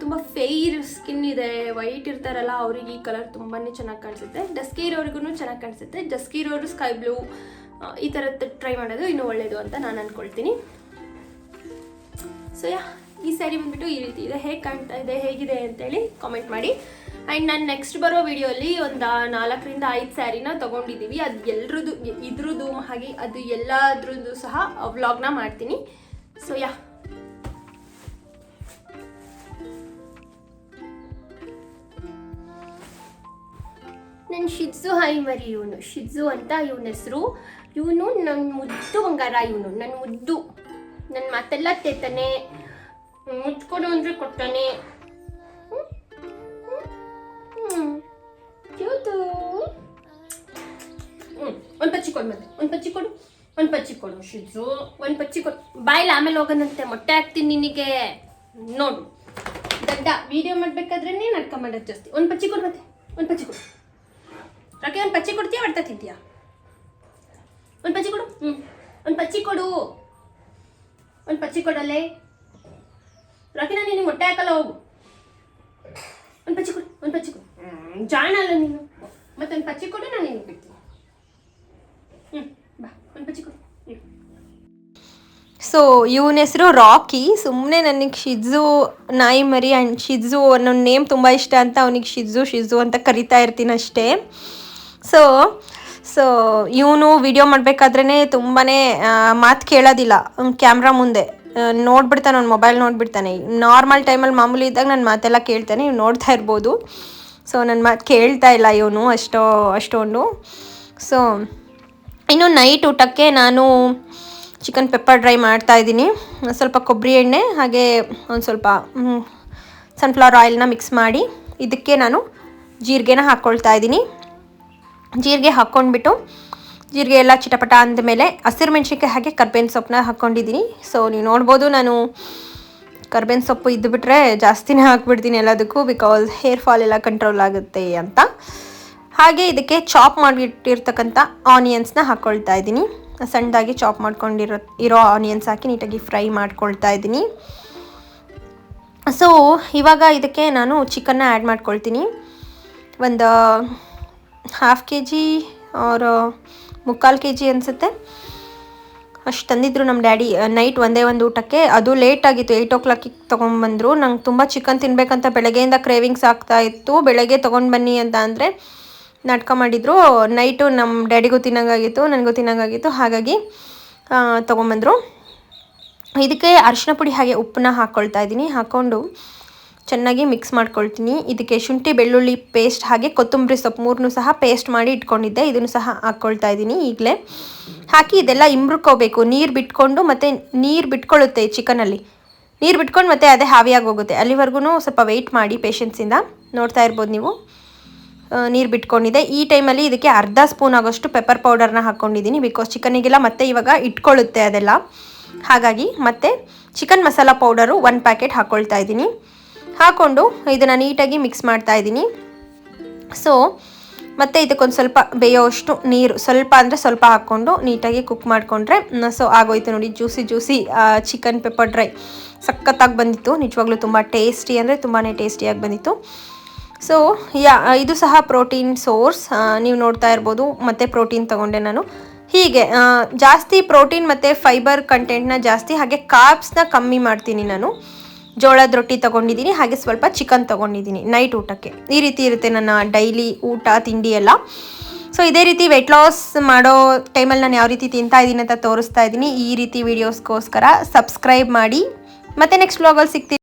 ತುಂಬ ಫೇರ್ ಸ್ಕಿನ್ ಇದೆ ವೈಟ್ ಇರ್ತಾರಲ್ಲ, ಅವ್ರಿಗೆ ಈ ಕಲರ್ ತುಂಬಾ ಚೆನ್ನಾಗಿ ಕಾಣಿಸುತ್ತೆ. ಡಸ್ಕಿ ಇರೋರಿಗೂ ಚೆನ್ನಾಗಿ ಕಾಣಿಸುತ್ತೆ. ಡಸ್ಕಿ ಇರೋರು ಸ್ಕೈ ಬ್ಲೂ ಈ ಥರದ್ದು ಟ್ರೈ ಮಾಡೋದು ಇನ್ನೂ ಒಳ್ಳೆಯದು ಅಂತ ನಾನು ಅಂದ್ಕೊಳ್ತೀನಿ ಸೊ ಯಾ ಈ ಸ್ಯಾರಿ ಬಂದ್ಬಿಟ್ಟು ಈ ರೀತಿ ಇದೆ. ಹೇಗೆ ಕಾಣ್ತಾ ಇದೆ, ಹೇಗಿದೆ ಅಂತೇಳಿ ಕಾಮೆಂಟ್ ಮಾಡಿ. ಆ್ಯಂಡ್ ನಾನು ನೆಕ್ಸ್ಟ್ ಬರೋ ವಿಡಿಯೋಲಿ ಒಂದು ನಾಲ್ಕರಿಂದ ಐದು ಸ್ಯಾರಿನ ತೊಗೊಂಡಿದ್ದೀವಿ ಅದು ಎಲ್ರದ್ದು ಇದ್ರದ್ದು ಹಾಗೆ ಅದು ಎಲ್ಲದ್ರದ್ದು ಸಹ ವ್ಲಾಗ್ನ ಮಾಡ್ತೀನಿ. ಸೊ ಯಾ ನನ್ನ ಶಿಜು ಹೈ ಮರಿ ಇವನು. ಶಿಜು ಅಂತ ಇವನ ಹೆಸರು. ಇವನು ನನ್ನ ಮುದ್ದು ಬಂಗಾರ, ಇವನು. ನನ್ನ ಮುದ್ದು. ನನ್ನ ಮಾತೆಲ್ಲ ತೇತಾನೆ ಮುಚ್ಕೊಡು ಅಂದ್ರೆ ಕೊಡ್ತಾನೆ. ಒಂದ್ ಪಚ್ಚಿ ಕೊಡು ಮತ್ತೆ. ಒಂದು ಪಚ್ಚಿ ಕೊಡು. ಒಂದು ಪಚ್ಚಿ ಕೊಡು, ಶಿಜು. ಒಂದು ಪಚ್ಚಿ ಕೊಡು. ಬಾಯಲ್ಲಿ ಆಮೇಲೆ ಹೋಗೋಣಂತೆ. ಮೊಟ್ಟೆ ಹಾಕ್ತೀನಿ ನಿನಗೆ. ನೋಡು. ದಡ್ಡ ವಿಡಿಯೋ ಮಾಡ್ಬೇಕಾದ್ರೆ ನಡ್ಕ ಮಾಡೋದು ಜಾಸ್ತಿ. ಒಂದು ಪಚ್ಚಿ ಕೊಡು ಮತ್ತೆ. ಒಂದು ಪಚ್ಚಿ ಕೊಡು. ರಾಕೆ, ಒಂದು ಪಚ್ಚಿ ಕೊಡ್ತೀಯಾ? ಹೊಡ್ತಾ ತಿಂತೀಯಾ? ಒಂದು ಪಚ್ಚಿ ಕೊಡು. ಹ್ಞೂ ಒಂದು ಪಚ್ಚಿ ಕೊಡು. ಒಂದು ಪಚ್ಚಿ ಕೊಡಲ್ಲೇ? ರಾಕಿನ ನೀನು ಮೊಟ್ಟೆ ಹಾಕಲ್ಲ ಹೋಗು. ಒಂದು ಪಚ್ಚಿ ಕೊಡು ಒಂದು ಪಚ್ಚಿ ಕೊಡು. ಜಾಣ ಅಲ್ಲ ನೀನು. ಮತ್ತೊಂದು ಪಚ್ಚಿ ಕೊಡು ನಾನು ನಿನಗೆ ಬಿಡ್ತೀನಿ. ಹ್ಞೂ ಬಾ ಒಂದು ಪಚ್ಚಿ ಕೊಡು. ಸೊ ಇವನ ಹೆಸರು ರಾಕಿ. ಸುಮ್ಮನೆ ನನಗೆ ಶಿಜ್ಜು ನಾಯಿ ಮರಿ ಆ್ಯಂಡ್ ಶಿಜ್ಜು ಅನ್ನೋ ನೇಮ್ ತುಂಬ ಇಷ್ಟ ಅಂತ ಅವನಿಗೆ ಶಿಜ್ಜು ಶಿಜ್ಜು ಅಂತ ಕರಿತಾ ಇರ್ತೀನಿ ಅಷ್ಟೇ ಸೊ ಸೊ ಇವನು ವಿಡಿಯೋ ಮಾಡಬೇಕಾದ್ರೇ ತುಂಬಾ ಮಾತು ಕೇಳೋದಿಲ್ಲ. ಕ್ಯಾಮ್ರಾ ಮುಂದೆ. ನೋಡ್ಬಿಡ್ತಾನೆ ಅವ್ನು ಮೊಬೈಲ್ ನೋಡ್ಬಿಡ್ತಾನೆ. ನಾರ್ಮಲ್ ಟೈಮಲ್ಲಿ ಮಾಮೂಲಿ ಇದ್ದಾಗ ನಾನು ಮಾತೆಲ್ಲ ಕೇಳ್ತಾನೆ, ಇವ್ನು ನೋಡ್ತಾ ಇರ್ಬೋದು. ಸೊ ನನ್ನ ಮಾತು ಕೇಳ್ತಾ ಇಲ್ಲ ಇವನು ಅಷ್ಟೋ, ಅಷ್ಟೊಂದು. ಸೊ ಇನ್ನು ನೈಟ್ ಊಟಕ್ಕೆ ನಾನು ಚಿಕನ್ ಪೆಪ್ಪರ್ ಡ್ರೈ ಮಾಡ್ತಾ ಇದ್ದೀನಿ. ಸ್ವಲ್ಪ ಕೊಬ್ಬರಿ ಎಣ್ಣೆ, ಹಾಗೆ ಒಂದು ಸ್ವಲ್ಪ ಸನ್ಫ್ಲವರ್ ಆಯಿಲ್ನ ಮಿಕ್ಸ್ ಮಾಡಿ, ಇದಕ್ಕೆ ನಾನು ಜೀರಿಗೆನ ಹಾಕ್ಕೊಳ್ತಾ ಇದ್ದೀನಿ. ಜೀರಿಗೆ ಹಾಕ್ಕೊಂಡ್ಬಿಟ್ಟು, ಜೀರಿಗೆ ಎಲ್ಲ ಚಿಟಪಟ ಅಂದಮೇಲೆ ಹಸಿರು ಮೆಣಸಿನ್ಕಾಯಿ ಹಾಗೆ ಕರ್ಬೇವಿನ ಸೊಪ್ಪನ್ನ ಹಾಕ್ಕೊಂಡಿದ್ದೀನಿ. ಸೊ ನೀವು ನೋಡ್ಬೋದು ನಾನು ಕರ್ಬೇವಿನ ಸೊಪ್ಪು ಇದ್ದುಬಿಟ್ರೆ ಜಾಸ್ತಿನೇ ಹಾಕ್ಬಿಡ್ತೀನಿ ಎಲ್ಲದಕ್ಕೂ ಬಿಕಾಸ್ ಹೇರ್ ಫಾಲ್ ಎಲ್ಲ ಕಂಟ್ರೋಲ್ ಆಗುತ್ತೆ ಅಂತ. ಹಾಗೆ ಇದಕ್ಕೆ ಚಾಪ್ ಮಾಡಿಟ್ಟಿರ್ತಕ್ಕಂಥ ಆನಿಯನ್ಸ್ನ ಹಾಕ್ಕೊಳ್ತಾ ಇದ್ದೀನಿ. ಸಣ್ಣದಾಗಿ ಚಾಪ್ ಮಾಡ್ಕೊಂಡಿರೋ, ಇರೋ ಆನಿಯನ್ಸ್ ಹಾಕಿ ನೀಟಾಗಿ ಫ್ರೈ ಮಾಡ್ಕೊಳ್ತಾ ಇದ್ದೀನಿ. ಸೊ ಇವಾಗ ಇದಕ್ಕೆ ನಾನು ಚಿಕನ್ನ ಆ್ಯಡ್ ಮಾಡ್ಕೊಳ್ತೀನಿ. ಒಂದು ಹಾಫ್ ಕೆ ಜಿ ಅವ್ರ ಮುಕ್ಕಾಲು ಕೆ ಜಿ ಅನಿಸುತ್ತೆ. ಅಷ್ಟು ತಂದಿದ್ರು ನಮ್ಮ ಡ್ಯಾಡಿ ನೈಟ್ ಒಂದೇ ಒಂದು ಊಟಕ್ಕೆ. ಅದು ಲೇಟ್ ಆಗಿತ್ತು ಏಯ್ಟ್ ಓ ಕ್ಲಾಕಿಗೆ ತೊಗೊಂಡ್ಬಂದರು ನಂಗೆ ತುಂಬ ಚಿಕನ್ ತಿನ್ನಬೇಕಂತ ಬೆಳಗ್ಗೆಯಿಂದ ಕ್ರೇವಿಂಗ್ಸ್ ಆಗ್ತಾ ಇತ್ತು. ಬೆಳಗ್ಗೆ ತೊಗೊಂಡು ಬನ್ನಿ ಅಂತ ಅಂದರೆ ನಾಟಕ ಮಾಡಿದರು. ನೈಟು ನಮ್ಮ ಡ್ಯಾಡಿಗೂ ತಿನ್ನೋಂಗಾಗಿತ್ತು, ನನಗೂ ತಿನ್ನೋಂಗಾಗಿತ್ತು. ಹಾಗಾಗಿ ತೊಗೊಂಬಂದರು ಇದಕ್ಕೆ ಅರಿಶಿನ ಪುಡಿ ಹಾಗೆ ಉಪ್ಪನ್ನ ಹಾಕ್ಕೊಳ್ತಾ ಇದ್ದೀನಿ. ಹಾಕ್ಕೊಂಡು ಚೆನ್ನಾಗಿ ಮಿಕ್ಸ್ ಮಾಡ್ಕೊಳ್ತೀನಿ. ಇದಕ್ಕೆ ಶುಂಠಿ, ಬೆಳ್ಳುಳ್ಳಿ ಪೇಸ್ಟ್ ಹಾಗೆ ಕೊತ್ತಂಬರಿ ಸೊಪ್ಪು ಮೂರನ್ನು ಸಹ ಪೇಸ್ಟ್ ಮಾಡಿ ಇಟ್ಕೊಂಡಿದ್ದೆ. ಇದನ್ನು ಸಹ ಹಾಕ್ಕೊಳ್ತಾ ಇದ್ದೀನಿ ಈಗಲೇ. ಹಾಕಿ ಇದೆಲ್ಲ ಇಮ್ರುಕೋಬೇಕು. ನೀರು ಬಿಟ್ಕೊಂಡು ಮತ್ತು ನೀರು ಬಿಟ್ಕೊಳ್ಳುತ್ತೆ ಚಿಕನಲ್ಲಿ. ನೀರು ಬಿಟ್ಕೊಂಡು ಮತ್ತೆ ಅದೇ ಹಾವಿಯಾಗಿ ಹೋಗುತ್ತೆ ಅಲ್ಲಿವರೆಗೂ ಸ್ವಲ್ಪ ವೆಯ್ಟ್ ಮಾಡಿ ಪೇಷನ್ಸಿಂದ ನೋಡ್ತಾ ಇರ್ಬೋದು ನೀವು. ನೀರು ಬಿಟ್ಕೊಂಡಿದೆ. ಈ ಟೈಮಲ್ಲಿ ಇದಕ್ಕೆ ಅರ್ಧ ಸ್ಪೂನ್ ಆಗೋಷ್ಟು ಪೆಪ್ಪರ್ ಪೌಡರ್ನ ಹಾಕ್ಕೊಂಡಿದ್ದೀನಿ. ಬಿಕಾಸ್ ಚಿಕನಿಗೆಲ್ಲ ಮತ್ತೆ ಇವಾಗ ಇಟ್ಕೊಳ್ಳುತ್ತೆ ಅದೆಲ್ಲ. ಹಾಗಾಗಿ ಮತ್ತೆ chicken masala powder one packet ಹಾಕ್ಕೊಳ್ತಾ ಇದ್ದೀನಿ. ಹಾಕ್ಕೊಂಡು ಇದನ್ನು ನೀಟಾಗಿ ಮಿಕ್ಸ್ ಮಾಡ್ತಾ ಇದ್ದೀನಿ. ಸೊ ಮತ್ತು ಇದಕ್ಕೊಂದು ಸ್ವಲ್ಪ ಬೇಯೋಷ್ಟು ನೀರು, ಸ್ವಲ್ಪ ಅಂದರೆ ಸ್ವಲ್ಪ ಹಾಕ್ಕೊಂಡು ನೀಟಾಗಿ ಕುಕ್ ಮಾಡಿಕೊಂಡ್ರೆ ಸೊ ಆಗೋಯ್ತು ನೋಡಿ juicy juicy chicken pepper dry ಸಖತ್ತಾಗಿ ಬಂದಿತ್ತು, ನಿಜವಾಗ್ಲೂ ತುಂಬ ಟೇಸ್ಟಿ ಅಂದರೆ ತುಂಬಾ ಟೇಸ್ಟಿಯಾಗಿ ಬಂದಿತ್ತು. ಸೊ ಯಾ, ಇದು ಸಹ ಪ್ರೋಟೀನ್ ಸೋರ್ಸ್ ನೀವು ನೋಡ್ತಾ ಇರ್ಬೋದು, ಮತ್ತು ಪ್ರೋಟೀನ್ ತೊಗೊಂಡೆ ನಾನು. ಹೀಗೆ ಜಾಸ್ತಿ ಪ್ರೋಟೀನ್ ಮತ್ತು ಫೈಬರ್ ಕಂಟೆಂಟ್ನ ಜಾಸ್ತಿ, ಹಾಗೆ ಕಾರ್ಬ್ಸ್ನ ಕಮ್ಮಿ ಮಾಡ್ತೀನಿ ನಾನು. ಜೋಳದ ರೊಟ್ಟಿ ತಗೊಂಡಿದ್ದೀನಿ, ಹಾಗೆ ಸ್ವಲ್ಪ ಚಿಕನ್ ತೊಗೊಂಡಿದ್ದೀನಿ ನೈಟ್ ಊಟಕ್ಕೆ. ಈ ರೀತಿ ಇರುತ್ತೆ ನನ್ನ ಡೈಲಿ ಊಟ, ತಿಂಡಿ ಎಲ್ಲ. ಸೊ ಇದೇ ರೀತಿ ವೆಯ್ಟ್ ಲಾಸ್ ಮಾಡೋ ಟೈಮಲ್ಲಿ ನಾನು ಯಾವ ರೀತಿ ತಿಂತಾ ಇದ್ದೀನಿ ಅಂತ ತೋರಿಸ್ತಾ ಇದ್ದೀನಿ. ಈ ರೀತಿ ವೀಡಿಯೋಸ್ಗೋಸ್ಕರ ಸಬ್ಸ್ಕ್ರೈಬ್ ಮಾಡಿ. ಮತ್ತೆ ನೆಕ್ಸ್ಟ್ ವ್ಲಾಗಲ್ಲಿ ಸಿಗ್ತೀನಿ.